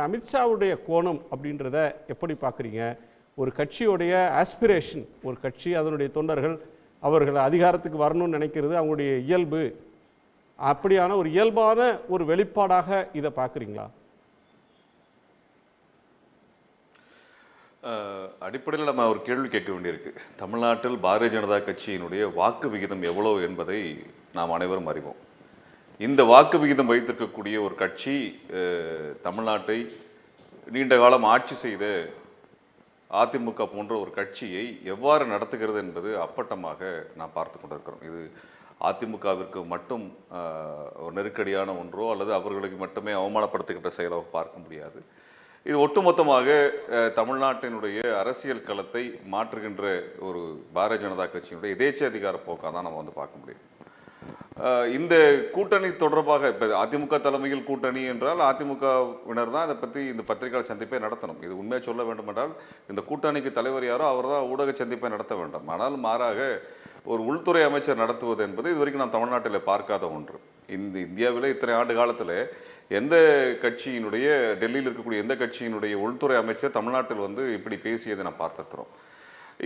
அமித்ஷாவுடைய கோணம் அப்படின்றத எப்படி பார்க்குறீங்க? ஒரு கட்சியுடைய ஆஸ்பிரேஷன் ஒரு கட்சி அதனுடைய தொண்டர்கள் அவர்கள் அதிகாரத்துக்கு வரணும்னு நினைக்கிறது அவங்களுடைய இயல்பு. அப்படியான ஒரு இயல்பான ஒரு வெளிப்பாடாக இதை பார்க்குறீங்களா? அடிப்படையில் நம்ம ஒரு கேள்வி கேட்க வேண்டியிருக்கு. தமிழ்நாட்டில் பாரதிய ஜனதா கட்சியினுடைய வாக்கு விகிதம் எவ்வளோ என்பதை நாம் அனைவரும் அறிவோம். இந்த வாக்கு விகிதம் வைத்திருக்கக்கூடிய ஒரு கட்சி தமிழ்நாட்டை நீண்ட காலம் ஆட்சி செய்த அதிமுக போன்ற ஒரு கட்சியை எவ்வாறு நடத்துகிறது என்பது அப்பட்டமாக நாம் பார்த்து கொண்டிருக்கிறோம். இது அதிமுகவிற்கு மட்டும் ஒரு நெருக்கடியான ஒன்றோ அல்லது அவர்களுக்கு மட்டுமே அவமானப்படுத்துகின்ற செயலோ பார்க்க முடியாது. இது ஒட்டுமொத்தமாக தமிழ்நாட்டினுடைய அரசியல் களத்தை மாற்றுகின்ற ஒரு பாரதிய ஜனதா கட்சியினுடைய எதேச்ச அதிகார போக்காக தான் நம்ம வந்து பார்க்க முடியும். இந்த கூட்டணி தொடர்பாக இப்போ அதிமுக தலைமையில் கூட்டணி என்றால் அதிமுகவினர் தான் இதை பற்றி இந்த பத்திரிகையாளர் சந்திப்பை நடத்தணும். இது உண்மையாக சொல்ல வேண்டும் என்றால் இந்த கூட்டணிக்கு தலைவர் யாரோ அவர் தான் ஊடக சந்திப்பை நடத்த வேண்டும். ஆனால் மாறாக ஒரு உள்துறை அமைச்சர் நடத்துவது என்பது இதுவரைக்கும் நான் தமிழ்நாட்டில் பார்க்காத ஒன்று. இந்த இந்தியாவில் இத்தனை ஆண்டு காலத்தில் எந்த கட்சியினுடைய டெல்லியில் இருக்கக்கூடிய எந்த கட்சியினுடைய உள்துறை அமைச்சர் தமிழ்நாட்டில் வந்து இப்படி பேசியதை நான் பார்த்திருக்கிறோம்.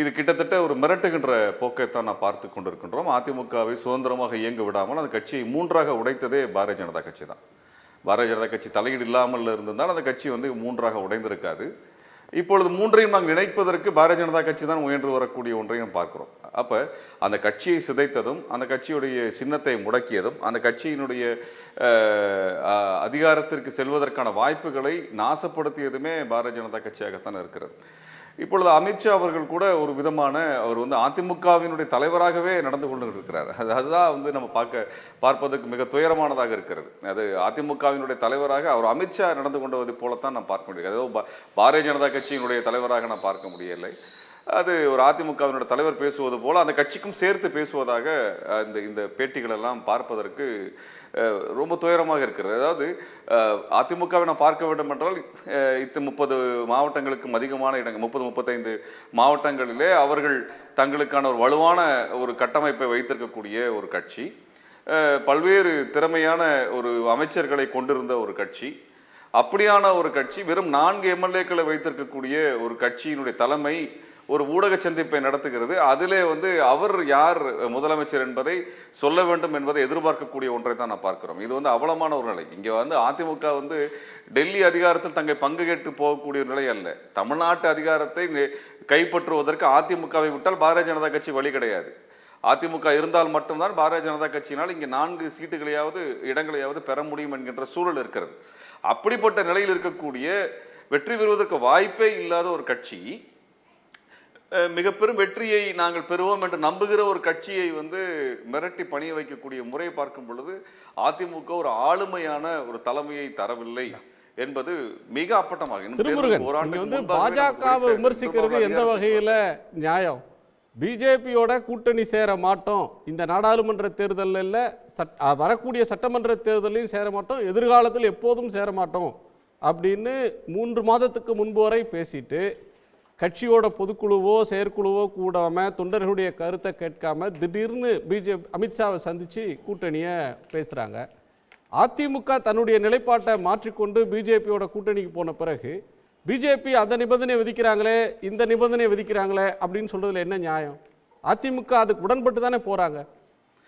இது கிட்டத்தட்ட ஒரு மிரட்டுகின்ற போக்கைத்தான் நான் பார்த்து கொண்டிருக்கின்றோம். அதிமுகவை சுதந்திரமாக இயங்க விடாமல் அந்த கட்சியை மூன்றாக உடைத்ததே பாரதிய ஜனதா கட்சி தான். பாரதிய ஜனதா கட்சி தலையீடு இல்லாமல் இருந்திருந்தால் அந்த கட்சி வந்து மூன்றாக உடைந்திருக்காது. இப்பொழுது மூன்றையும் நாங்கள் இணைப்பதற்கு பாரதிய ஜனதா கட்சி தான் முயன்று வரக்கூடிய ஒன்றையும் பார்க்குறோம். அப்போ அந்த கட்சியை சிதைத்ததும் அந்த கட்சியுடைய சின்னத்தை முடக்கியதும் அந்த கட்சியினுடைய அதிகாரத்திற்கு செல்வதற்கான வாய்ப்புகளை நாசப்படுத்தியதுமே பாரதிய ஜனதா கட்சியாகத்தான் இருக்கிறது. இப்பொழுது அமித்ஷா அவர்கள் கூட ஒரு விதமான அவர் வந்து அதிமுகவினுடைய தலைவராகவே நடந்து கொண்டு இருக்கிறார் அது அதுதான் வந்து நம்ம பார்க்க பார்ப்பதற்கு மிக துயரமானதாக இருக்கிறது. அது அதிமுகவினுடைய தலைவராக அவர் அமித்ஷா நடந்து கொண்டதை போலத்தான் நான் பார்க்க முடியும். ஏதோ பாரதிய ஜனதா கட்சியினுடைய தலைவராக நான் பார்க்க முடியலை அது ஒரு அதிமுகவினோட தலைவர் பேசுவது போல அந்த கட்சிக்கும் சேர்த்து பேசுவதாக இந்த இந்த பேட்டிகளெல்லாம் பார்ப்பதற்கு ரொம்ப துயரமாக இருக்கிறது. அதாவது அதிமுகவை நான் பார்க்க வேண்டும் என்றால் இத்த முப்பது மாவட்டங்களுக்கும் அதிகமான இடங்கள் முப்பது முப்பத்தைந்து மாவட்டங்களிலே அவர்கள் தங்களுக்கான ஒரு வலுவான ஒரு கட்டமைப்பை வைத்திருக்கக்கூடிய ஒரு கட்சி. பல்வேறு திறமையான ஒரு அமைச்சர்களை கொண்டிருந்த ஒரு கட்சி. அப்படியான ஒரு கட்சி வெறும் நான்கு எம்எல்ஏக்களை வைத்திருக்கக்கூடிய ஒரு கட்சியினுடைய தலைமை ஒரு ஊடக சந்திப்பை நடத்துகிறது. அதிலே வந்து அவர் யார் முதலமைச்சர் என்பதை சொல்ல வேண்டும் என்பதை எதிர்பார்க்கக்கூடிய ஒன்றை தான் நான் பார்க்கிறோம். இது வந்து அவலமான ஒரு நிலை. இங்கே வந்து அதிமுக வந்து டெல்லி அதிகாரத்தில் தங்கள் பங்கு கேட்டு போகக்கூடிய ஒரு நிலை அல்ல. தமிழ்நாட்டு அதிகாரத்தை கைப்பற்றுவதற்கு அதிமுகவை விட்டால் பாரதிய ஜனதா கட்சி வழி கிடையாது. அதிமுக இருந்தால் மட்டும்தான் பாரதிய ஜனதா கட்சியினால் இங்கே நான்கு சீட்டுகளையாவது இடங்களையாவது பெற முடியும் என்கின்ற சூழல் இருக்கிறது. அப்படிப்பட்ட நிலையில் இருக்கக்கூடிய வெற்றி பெறுவதற்கு வாய்ப்பே இல்லாத ஒரு கட்சி மிக பெரும் வெற்றியை நாங்கள் பெறுவோம் என்று நம்புகிற ஒரு கட்சியை வந்து மிரட்டி பணிய வைக்கக்கூடிய முறை பார்க்கும் பொழுது அதிமுக ஒரு ஆளுமையான ஒரு தலைமையை தரவில்லை என்பது மிக அப்பட்டமாக. திருமுருகன் வந்து பாஜகவை விமர்சிக்கிறது எந்த வகையில நியாயம்? பிஜேபியோட கூட்டணி சேர மாட்டோம். இந்த நாடாளுமன்ற தேர்தலில் சட் வரக்கூடிய சட்டமன்ற தேர்தலையும் சேர மாட்டோம். எதிர்காலத்தில் எப்போதும் சேர மாட்டோம். அப்படின்னு மூன்று மாதத்துக்கு முன்பு வரை பேசிட்டு கட்சியோட பொதுக்குழுவோ செயற்குழுவோ கூடாம தொண்டர்களுடைய கருத்தை கேட்காம திடீர்னு பிஜேபி அமித்ஷாவை சந்திச்சு கூட்டணியை பேசுறாங்க. அதிமுக தன்னுடைய நிலைப்பாட்டை மாற்றிக்கொண்டு பிஜேபியோட கூட்டணிக்கு போன பிறகு பிஜேபி அந்த நிபந்தனை விதிக்கிறாங்களே இந்த நிபந்தனை விதிக்கிறாங்களே அப்படின்னு சொல்றதுல என்ன நியாயம்? அதிமுக அதுக்கு உடன்பட்டு தானே போறாங்க.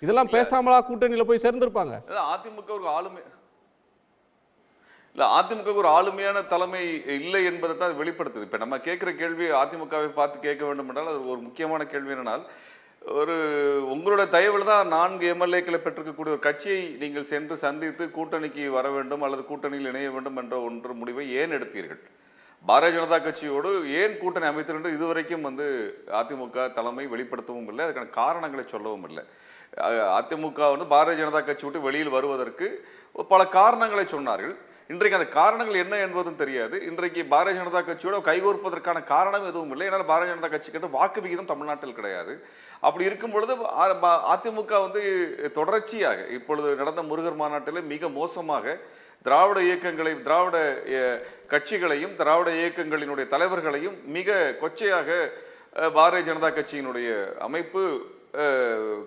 இதெல்லாம் பேசாமலா கூட்டணியில போய் சேர்ந்திருப்பாங்க. அதிமுக ஒரு ஆளுமை இல்லை அதிமுக ஒரு ஆளுமையான தலைமை இல்லை என்பதை தான் அது வெளிப்படுத்துது. இப்போ நம்ம கேட்குற கேள்வி அதிமுகவை பார்த்து கேட்க வேண்டும் என்றால் அது ஒரு முக்கியமான கேள்வி என்னால் ஒரு உங்களோட தயவில் தான் நான்கு எம்எல்ஏக்களை பெற்றிருக்கக்கூடிய ஒரு கட்சியை நீங்கள் சென்று சந்தித்து கூட்டணிக்கு வர வேண்டும் அல்லது கூட்டணியில் இணைய வேண்டும் என்ற ஒன்று முடிவை ஏன் எடுத்தீர்கள்? பாரதிய ஜனதா கட்சியோடு ஏன் கூட்டணி அமைத்திருந்து இதுவரைக்கும் வந்து அதிமுக தலைமை வெளிப்படுத்தவும் இல்லை அதுக்கான காரணங்களை சொல்லவும் இல்லை. அதிமுக வந்து பாரதிய ஜனதா கட்சி விட்டு வெளியில் வருவதற்கு பல காரணங்களை சொன்னார்கள். இன்றைக்கு அந்த காரணங்கள் என்ன என்பதும் தெரியாது. இன்றைக்கு பாரதிய ஜனதா கட்சியோட கைகோர்ப்பதற்கான காரணம் எதுவும் இல்லை. ஏன்னா பாரதிய ஜனதா கட்சிக்கிட்ட வாக்கு விகிதம் தமிழ்நாட்டில் கிடையாது. அப்படி இருக்கும் பொழுது அதிமுக வந்து தொடர்ச்சியாக இப்பொழுது நடந்த முருகர் மாநாட்டில் மிக மோசமாக திராவிட இயக்கங்களை திராவிட கட்சிகளையும் திராவிட இயக்கங்களினுடைய தலைவர்களையும் மிக கொச்சையாக பாரதிய ஜனதா கட்சியினுடைய அமைப்பு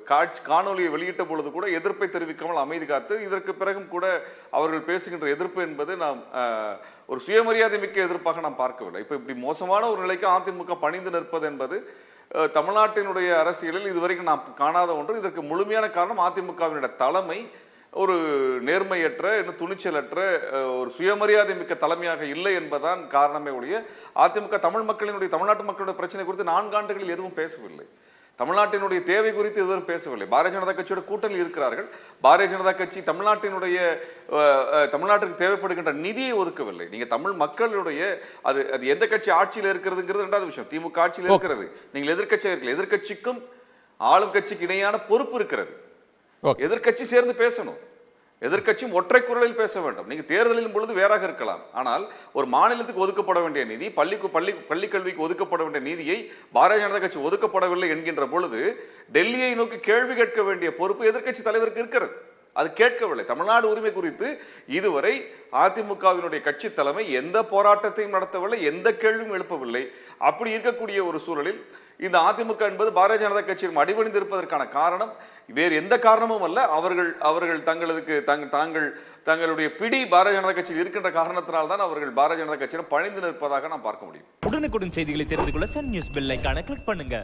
காட்சி காணொலியை வெளியிட்ட பொழுது கூட எதிர்ப்பை தெரிவிக்காமல் அமைதி காத்து இதற்கு பிறகும் கூட அவர்கள் பேசுகின்ற எதிர்ப்பு என்பது நாம் ஒரு சுயமரியாதை மிக்க எதிர்ப்பாக நாம் பார்க்கவில்லை. இப்போ இப்படி மோசமான ஒரு நிலைக்கு அதிமுக பணிந்து நிற்பது என்பது தமிழ்நாட்டினுடைய அரசியலில் இதுவரைக்கும் நாம் காணாத ஒன்று. இதற்கு முழுமையான காரணம் அதிமுகவினுடைய தலைமை ஒரு நேர்மையற்ற இன்னும் துணிச்சலற்ற ஒரு சுயமரியாதை மிக்க தலைமையாக இல்லை என்பதுதான் காரணமே ஒழிய அதிமுக தமிழ் மக்களினுடைய தமிழ்நாட்டு மக்களுடைய பிரச்சனை குறித்து நான்காண்டுகளில் எதுவும் பேசவில்லை. தமிழ்நாட்டினுடைய தேவை குறித்து எதுவும் பேசவில்லை. பாரதிய ஜனதா கட்சியோட கூட்டணியில் இருக்கிறார்கள். பாரதிய ஜனதா கட்சி தமிழ்நாட்டினுடைய தமிழ்நாட்டுக்கு தேவைப்படுகின்ற நிதியை ஒதுக்கவில்லை. நீங்க தமிழ் மக்களுடைய அது அது எந்த கட்சி ஆட்சியில் இருக்கிறதுங்கிறது ரெண்டாவது விஷயம். திமுக ஆட்சியில் இருக்கிறது. நீங்கள் எதிர்க்கட்சியாக இருக்கல எதிர்க்கட்சிக்கும் ஆளும் கட்சிக்கு இணையான பொறுப்பு இருக்கிறது. ஓகே. எதிர்க்கட்சி சேர்ந்து பேசணும். எதிர்க்கட்சியும் ஒற்றை குரலில் பேச வேண்டும். நீங்க தேர்தலின் பொழுது வேறாக இருக்கலாம். ஆனால் ஒரு மாநிலத்துக்கு ஒதுக்கப்பட வேண்டிய நிதி பள்ளிக்கு பள்ளி பள்ளிக்கல்விக்கு ஒதுக்கப்பட வேண்டிய நிதியை பாரதிய ஜனதா கட்சி ஒதுக்கப்படவில்லை என்கின்ற பொழுது டெல்லியை நோக்கி கேள்வி கேட்க வேண்டிய பொறுப்பு எதிர்க்கட்சி தலைவருக்கு இருக்கிறது. அது கேட்கவில்லை. தமிழ்நாடு உரிமை குறித்து இதுவரை அதிமுகவினுடைய கட்சி தலைமை எந்த போராட்டத்தையும் நடத்தவில்லை எந்த கேள்வியும் எழுப்பவில்லை. அப்படி இருக்கக்கூடிய ஒரு சூழலில் இந்த அதிமுக என்பது பாரதிய ஜனதா கட்சியும் அடிபணிந்திருப்பதற்கான காரணம் வேறு எந்த காரணமும் அல்ல. அவர்கள் அவர்கள் தங்களுக்கு தங் தாங்கள் தங்களுடைய பிடி பாரதிய ஜனதா கட்சியில் இருக்கின்ற காரணத்தினால் தான் அவர்கள் பாரதிய ஜனதா கட்சியிடம் பணிந்து நிற்பதாக நாம் பார்க்க முடியும். உடனுக்குடன் செய்திகளை தெரிந்து கொள்ள சன் நியூஸ் பெல் கிளிக் பண்ணுங்க.